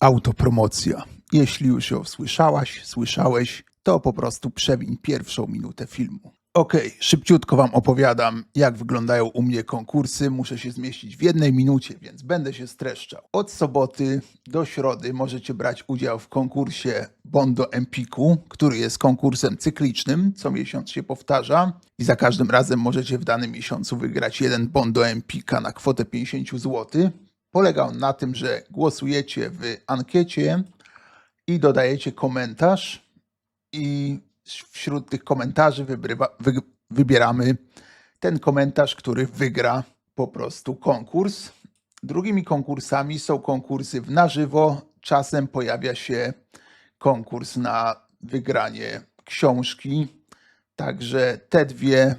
Autopromocja. Jeśli już ją słyszałaś, słyszałeś, to po prostu przewiń pierwszą minutę filmu. Okej, szybciutko wam opowiadam, jak wyglądają u mnie konkursy. Muszę się zmieścić w jednej minucie, więc będę się streszczał. Od soboty do środy możecie brać udział w konkursie Bondo Empiku, który jest konkursem cyklicznym, co miesiąc się powtarza i za każdym razem możecie w danym miesiącu wygrać jeden Bondo Empika na kwotę 50 zł. Polega on na tym, że głosujecie w ankiecie i dodajecie komentarz i wśród tych komentarzy wybrywa, wy, wybieramy ten komentarz, który wygra po prostu konkurs. Drugimi konkursami są konkursy w na żywo. Czasem pojawia się konkurs na wygranie książki. Także te dwie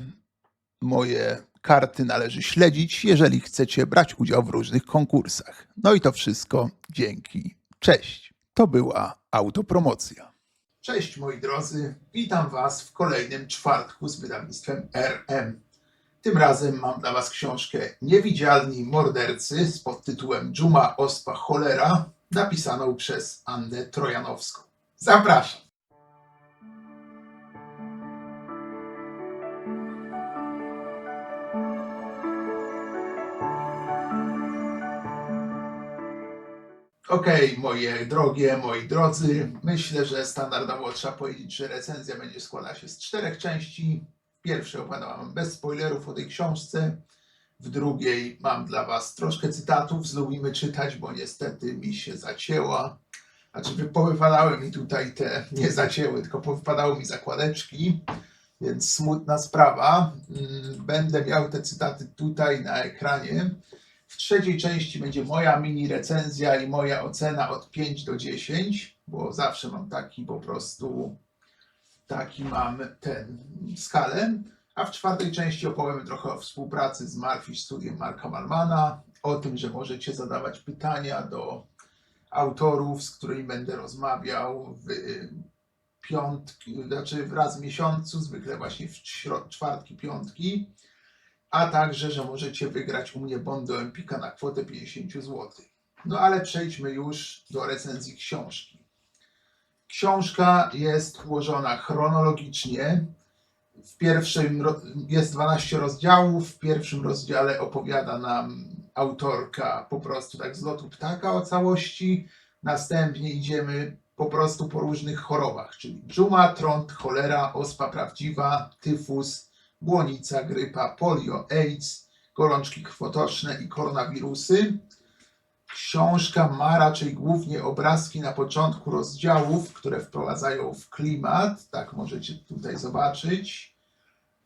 moje karty należy śledzić, jeżeli chcecie brać udział w różnych konkursach. No i to wszystko dzięki. Cześć. To była autopromocja. Cześć moi drodzy, witam Was w kolejnym czwartku z wydawnictwem RM. Tym razem mam dla Was książkę Niewidzialni mordercy z podtytułem Dżuma, Ospa, Cholera, napisaną przez Annę Trojanowską. Zapraszam. Okej, moje drogie, moi drodzy, myślę, że standardowo trzeba powiedzieć, że recenzja będzie składała się z czterech części. W pierwszej opowiadam bez spoilerów o tej książce. W drugiej mam dla Was troszkę cytatów z Lubimy Czytać, bo niestety mi się zacięła. Znaczy, wy- powypadały mi tutaj te, nie zacięły, tylko powypadały mi zakładeczki, więc smutna sprawa. Mm, Będę miał te cytaty tutaj na ekranie. W trzeciej części będzie moja mini recenzja i moja ocena od 5 do 10, bo zawsze mam taki po prostu, taki mam ten skalę. A w czwartej części opowiemy trochę o współpracy z Marfish Studiem Marka Malmana, o tym, że możecie zadawać pytania do autorów, z którymi będę rozmawiał w piątki, znaczy raz w miesiącu, zwykle właśnie w czwartki, piątki a także, że możecie wygrać u mnie Bondo Empika na kwotę 50 zł. No ale przejdźmy już do recenzji książki. Książka jest ułożona chronologicznie. W pierwszym jest 12 rozdziałów. W pierwszym rozdziale opowiada nam autorka po prostu tak z lotu ptaka o całości. Następnie idziemy po prostu po różnych chorobach, czyli dżuma, trąd, cholera, ospa prawdziwa, tyfus, błonica, grypa, polio, AIDS, gorączki krwotoczne i koronawirusy. Książka ma raczej głównie obrazki na początku rozdziałów, które wprowadzają w klimat. Tak możecie tutaj zobaczyć.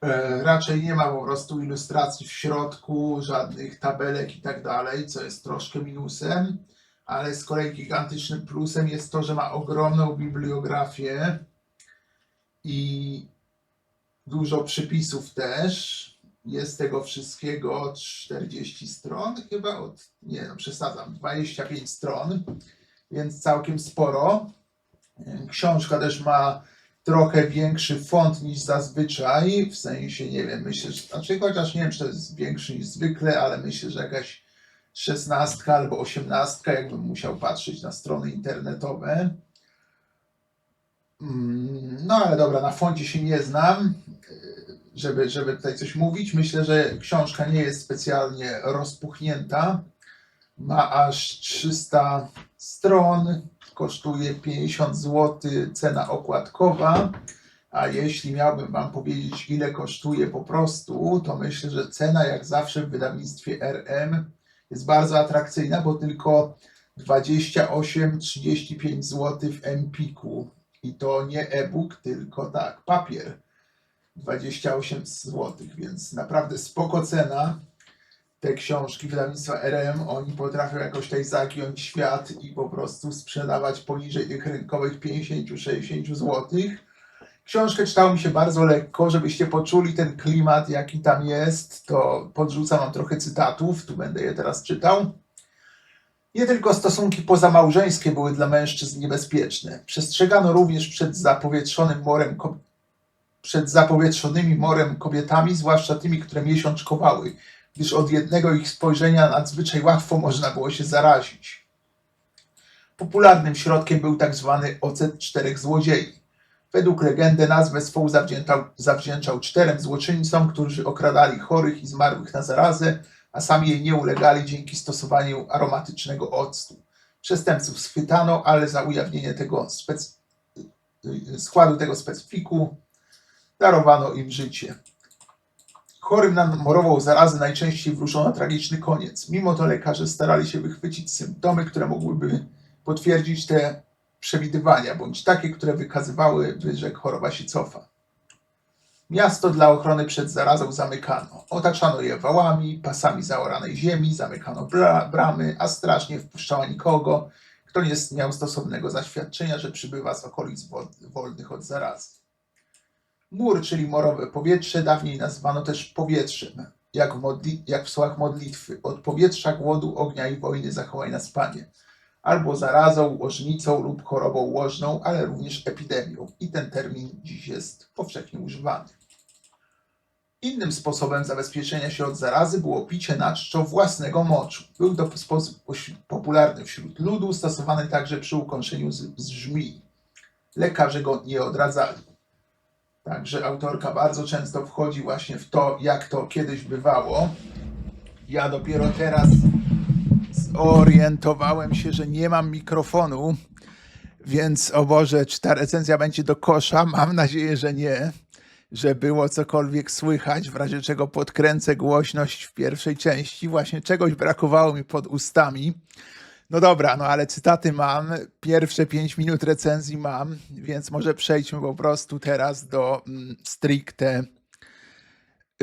E, Raczej nie ma po prostu ilustracji w środku, żadnych tabelek i tak dalej, co jest troszkę minusem, ale z kolei gigantycznym plusem jest to, że ma ogromną bibliografię i dużo przypisów też. Jest tego wszystkiego 40 stron, chyba od, nie no, przesadzam, 25 stron, więc całkiem sporo. Książka też ma trochę większy font niż zazwyczaj, w sensie, nie wiem, myślę, że, znaczy chociaż nie wiem, czy to jest większy niż zwykle, ale myślę, że jakaś szesnastka albo osiemnastka, jakbym musiał patrzeć na strony internetowe. Mm, No ale dobra, na foncie się nie znam, y, żeby, żeby tutaj coś mówić. Myślę, że książka nie jest specjalnie rozpuchnięta. Ma aż 300 stron, kosztuje 50 zł, cena okładkowa. A jeśli miałbym Wam powiedzieć, ile kosztuje po prostu, to myślę, że cena, jak zawsze w wydawnictwie RM, jest bardzo atrakcyjna, bo tylko 28-35 zł w Empiku. I to nie e-book, tylko tak, papier. 28 zł, więc naprawdę spoko cena. Te książki wydawnictwa RM, oni potrafią jakoś tutaj zagiąć świat i po prostu sprzedawać poniżej tych rynkowych 50-60 zł. Książkę czytało mi się bardzo lekko, żebyście poczuli ten klimat, jaki tam jest, to podrzucam wam trochę cytatów, tu będę je teraz czytał. Nie tylko stosunki pozamałżeńskie były dla mężczyzn niebezpieczne. Przestrzegano również przed zapowietrzonym morem przed zapowietrzonymi morem kobietami, zwłaszcza tymi, które miesiączkowały, gdyż od jednego ich spojrzenia nadzwyczaj łatwo można było się zarazić. Popularnym środkiem był tak zwany ocet czterech złodziei. Według legendy nazwę swą zawdzięczał, zawdzięczał czterem złoczyńcom, którzy okradali chorych i zmarłych na zarazę, a sami jej nie ulegali dzięki stosowaniu aromatycznego octu. Przestępców schwytano, ale za ujawnienie tego spec... składu tego specyfiku darowano im życie. Chorym na morową zarazę najczęściej wróżono tragiczny koniec. Mimo to lekarze starali się wychwycić symptomy, które mogłyby potwierdzić te przewidywania, bądź takie, które wykazywały, że choroba się cofa. Miasto dla ochrony przed zarazą zamykano. Otaczano je wałami, pasami zaoranej ziemi, zamykano bra- bramy, a straż nie wpuszczała nikogo, kto nie miał stosownego zaświadczenia, że przybywa z okolic wo- wolnych od zarazy. Mur, czyli morowe powietrze, dawniej nazwano też powietrzem, jak w, jak w słowach modlitwy, od powietrza, głodu, ognia i wojny zachowaj nas Panie, albo zarazą, łożnicą lub chorobą łożną, ale również epidemią i ten termin dziś jest powszechnie używany. Innym sposobem zabezpieczenia się od zarazy było picie na czczo własnego moczu. Był to sposób popularny wśród ludu, stosowany także przy z żmii. Lekarze go nie odradzali. Także autorka bardzo często wchodzi właśnie w to, jak to kiedyś bywało. Ja dopiero teraz zorientowałem się, że nie mam mikrofonu, więc o Boże, czy ta recenzja będzie do kosza? Mam nadzieję, że nie. Że było cokolwiek słychać, w razie czego podkręcę głośność w pierwszej części. Właśnie czegoś brakowało mi pod ustami. No dobra, no ale cytaty mam, pierwsze 5 minut recenzji mam, więc może przejdźmy po prostu teraz do mm, stricte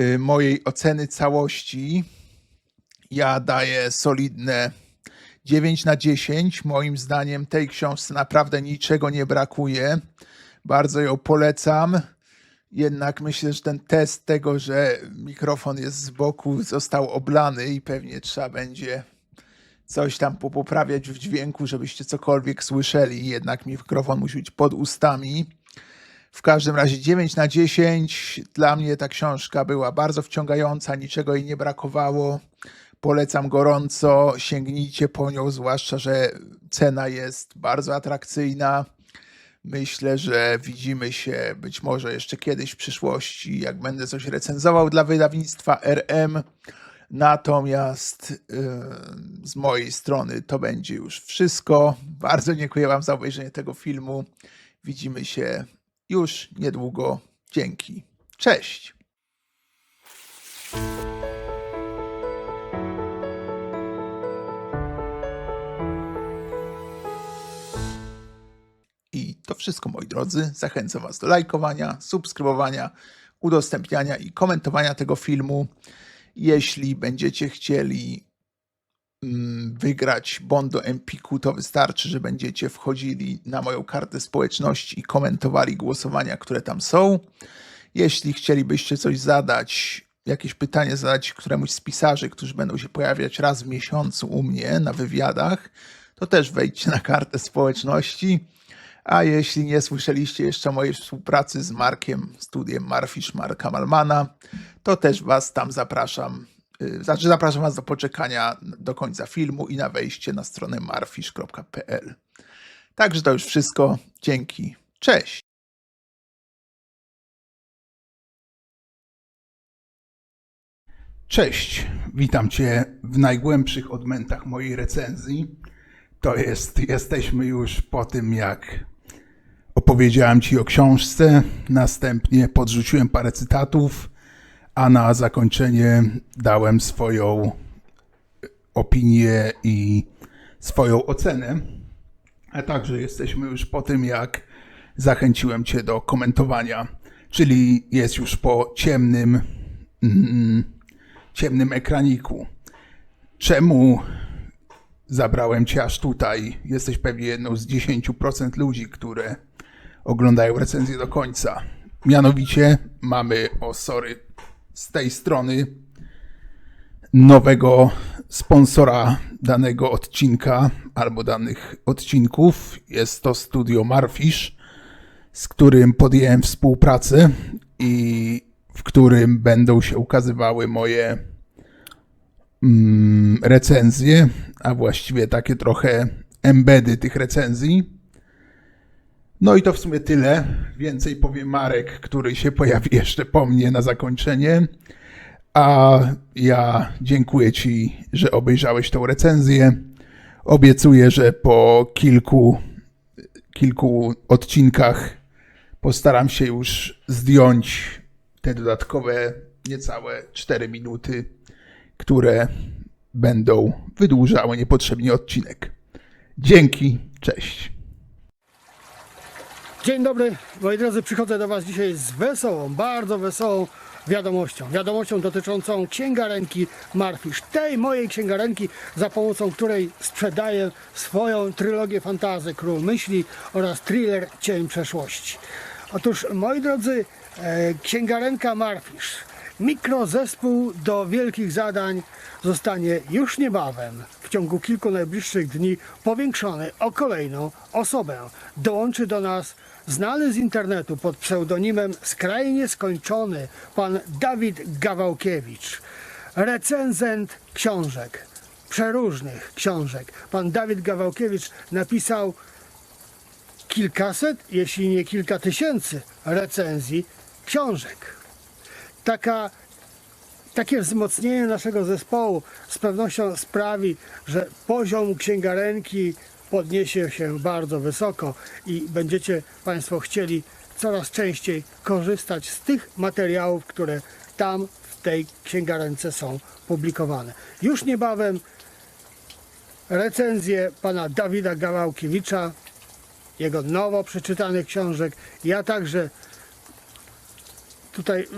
y, mojej oceny całości. Ja daję solidne 9 na 10. Moim zdaniem tej książce naprawdę niczego nie brakuje. Bardzo ją polecam. Jednak myślę, że ten test tego, że mikrofon jest z boku, został oblany i pewnie trzeba będzie coś tam popoprawiać w dźwięku, żebyście cokolwiek słyszeli. Jednak mikrofon musi być pod ustami. W każdym razie 9 na 10. Dla mnie ta książka była bardzo wciągająca, niczego jej nie brakowało. Polecam gorąco, sięgnijcie po nią, zwłaszcza, że cena jest bardzo atrakcyjna. Myślę, że widzimy się być może jeszcze kiedyś w przyszłości, jak będę coś recenzował dla wydawnictwa RM. Natomiast yy, z mojej strony to będzie już wszystko. Bardzo dziękuję Wam za obejrzenie tego filmu. Widzimy się już niedługo. Dzięki. Cześć. Wszystko, moi drodzy. Zachęcam Was do lajkowania, subskrybowania, udostępniania i komentowania tego filmu. Jeśli będziecie chcieli mm, wygrać bon do Empiku, to wystarczy, że będziecie wchodzili na moją kartę społeczności i komentowali głosowania, które tam są. Jeśli chcielibyście coś zadać, jakieś pytanie zadać któremuś z pisarzy, którzy będą się pojawiać raz w miesiącu u mnie na wywiadach, to też wejdźcie na kartę społeczności. A jeśli nie słyszeliście jeszcze mojej współpracy z Markiem, studiem Marfisz Marka Malmana, to też Was tam zapraszam. y, Znaczy, zapraszam Was do poczekania do końca filmu i na wejście na stronę marfisz.pl. Także to już wszystko. Dzięki. Cześć. Cześć, witam Cię w najgłębszych odmętach mojej recenzji. To jest, jesteśmy już po tym, jak opowiedziałem Ci o książce, następnie podrzuciłem parę cytatów, a na zakończenie dałem swoją opinię i swoją ocenę. A także jesteśmy już po tym, jak zachęciłem Cię do komentowania, czyli jest już po ciemnym, mm, ciemnym ekraniku. Czemu zabrałem Cię aż tutaj? Jesteś pewnie jedną z 10% ludzi, które oglądają recenzję do końca. Mianowicie mamy, o sorry, z tej strony nowego sponsora danego odcinka albo danych odcinków. Jest to studio Marfish, z którym podjąłem współpracę i w którym będą się ukazywały moje mm, recenzje, a właściwie takie trochę embedy tych recenzji. No i to w sumie tyle. Więcej powie Marek, który się pojawi jeszcze po mnie na zakończenie. A ja dziękuję Ci, że obejrzałeś tą recenzję. Obiecuję, że po kilku, kilku odcinkach postaram się już zdjąć te dodatkowe niecałe 4 minuty, które będą wydłużały niepotrzebnie odcinek. Dzięki, cześć. Dzień dobry, moi drodzy, przychodzę do Was dzisiaj z wesołą, bardzo wesołą wiadomością. Wiadomością dotyczącą księgarenki Marfisz. Tej mojej księgarenki, za pomocą której sprzedaję swoją trylogię fantazy Król Myśli oraz thriller Cień Przeszłości. Otóż, moi drodzy, e, księgarenka Marfisz, mikrozespół do wielkich zadań zostanie już niebawem, w ciągu kilku najbliższych dni, powiększony o kolejną osobę. Dołączy do nas znany z internetu pod pseudonimem skrajnie skończony pan Dawid Gawałkiewicz, recenzent książek, przeróżnych książek. Pan Dawid Gawałkiewicz napisał kilkaset, jeśli nie kilka tysięcy recenzji książek. Taka takie wzmocnienie naszego zespołu z pewnością sprawi, że poziom księgarenki podniesie się bardzo wysoko i będziecie Państwo chcieli coraz częściej korzystać z tych materiałów, które tam w tej księgarence są publikowane. Już niebawem recenzje pana Dawida Gawałkiewicza, jego nowo przeczytanych książek. Ja także tutaj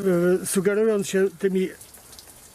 y, sugerując się tymi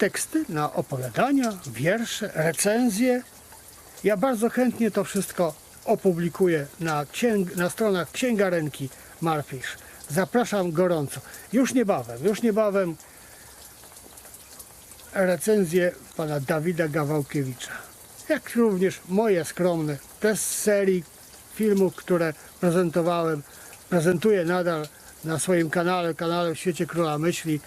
teksty, na opowiadania, wiersze, recenzje? Ja bardzo chętnie to wszystko opublikuję na, księg, na stronach księgarenki Marfisz. Zapraszam gorąco. Już niebawem, już niebawem recenzje pana Dawida Gawałkiewicza. Jak również moje skromne, te z serii filmów, które prezentowałem, prezentuję nadal na swoim kanale, kanale w Świecie Króla Myśli,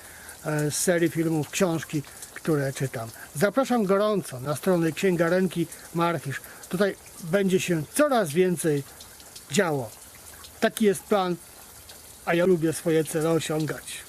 e, z serii filmów, książki, które czytam. Zapraszam gorąco na stronę księgarenki Marfisz. Tutaj będzie się coraz więcej działo. Taki jest plan, a ja lubię swoje cele osiągać.